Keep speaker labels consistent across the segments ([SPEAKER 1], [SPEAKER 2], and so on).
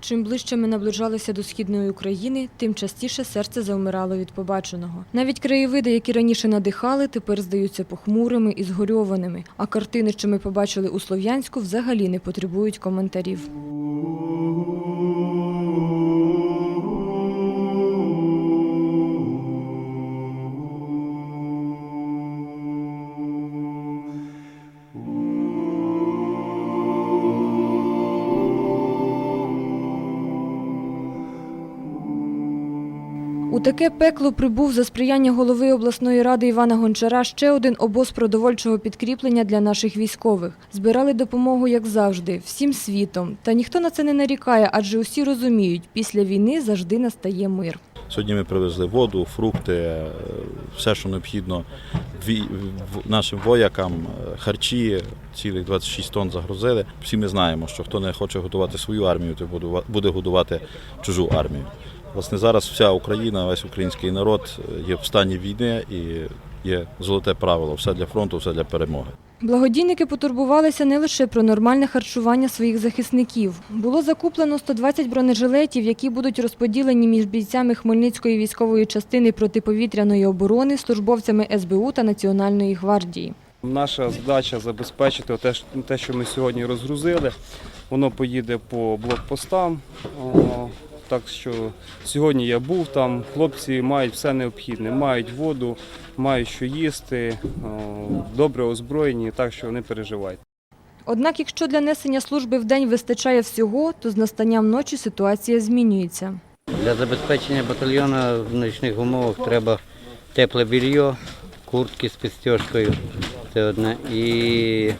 [SPEAKER 1] Чим ближче ми наближалися до східної України, тим частіше серце завмирало від побаченого. Навіть краєвиди, які раніше надихали, тепер здаються похмурими і згорьованими. А картини, що ми побачили у Слов'янську, взагалі не потребують коментарів. У таке пекло прибув за сприяння голови обласної ради Івана Гончара ще один обоз продовольчого підкріплення для наших військових. Збирали допомогу, як завжди, всім світом. Та ніхто на це не нарікає, адже усі розуміють, після війни завжди настає мир.
[SPEAKER 2] Сьогодні ми привезли воду, фрукти, е, все, що необхідно нашим воякам, е, харчі, цілих 26 тонн загрузили. Всі ми знаємо, що хто не хоче готувати свою армію, то буде годувати чужу армію. Власне, зараз вся Україна, весь український народ є в стані війни і є золоте правило: все для фронту, все для перемоги.
[SPEAKER 1] Благодійники потурбувалися не лише про нормальне харчування своїх захисників. Було закуплено 120 бронежилетів, які будуть розподілені між бійцями Хмельницької військової частини протиповітряної оборони, службовцями СБУ та Національної гвардії.
[SPEAKER 3] Наша задача забезпечити те, що ми сьогодні розгрузили. Воно поїде по блокпостам. Так що сьогодні я був там. Хлопці мають все необхідне, мають воду, мають що їсти, добре озброєні, так що не переживайте.
[SPEAKER 1] Однак, якщо для несення служби в день вистачає всього, то з настанням ночі ситуація змінюється.
[SPEAKER 4] Для забезпечення батальйону в нічних умовах треба тепле більйо, куртки з підстежкою. Це одне. І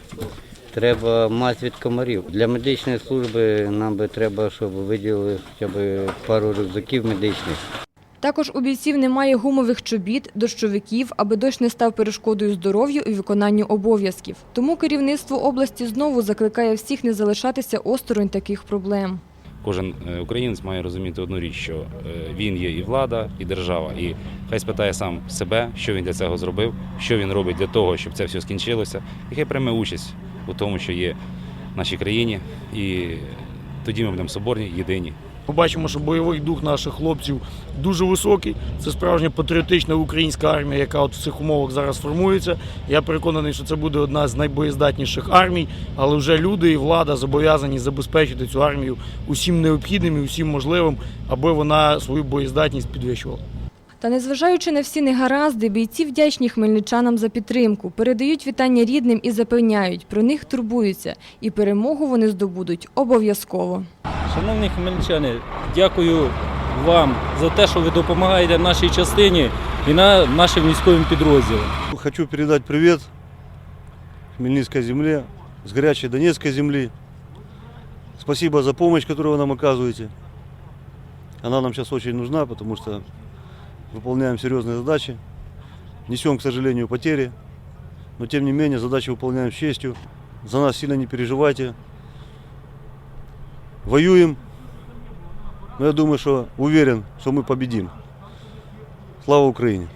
[SPEAKER 4] треба мазь від комарів. Для медичної служби нам би треба, щоб виділили хоча б пару рюкзаків медичних.
[SPEAKER 1] Також у бійців немає гумових чобіт, дощовиків, аби дощ не став перешкодою здоров'ю і виконанню обов'язків. Тому керівництво області знову закликає всіх не залишатися осторонь таких проблем.
[SPEAKER 5] Кожен е, українець має розуміти одну річ, що е, він є і влада, і держава. І хай спитає сам себе, що він для цього зробив, що він робить для того, щоб це все скінчилося, і хай прийме участь у тому, що є в нашій країні, і тоді ми будемо соборні, єдині.
[SPEAKER 6] Ми бачимо, що бойовий дух наших хлопців дуже високий. Це справжня патріотична українська армія, яка от в цих умовах зараз формується. Я переконаний, що це буде одна з найбоєздатніших армій, але вже люди і влада зобов'язані забезпечити цю армію усім необхідним і усім можливим, аби вона свою боєздатність підвищувала.
[SPEAKER 1] Та незважаючи на всі негаразди, бійці вдячні хмельничанам за підтримку, передають вітання рідним і запевняють, про них турбуються, і перемогу вони здобудуть обов'язково.
[SPEAKER 7] Шановні хмельничани, дякую вам за те, що ви допомагаєте нашій частині і на нашим військовим підрозділам.
[SPEAKER 8] Хочу передать привет Хмельницкой земле, с горячей Донецкой земли. Спасибо за помощь, которую вы нам оказываете. Она нам сейчас очень нужна, потому что выполняем серьезные задачи. Несем, к сожалению, потери. Но тем не менее задачи выполняем с честью. За нас сильно не переживайте. Воюем. Но я думаю, что уверен, что мы победим. Слава Украине!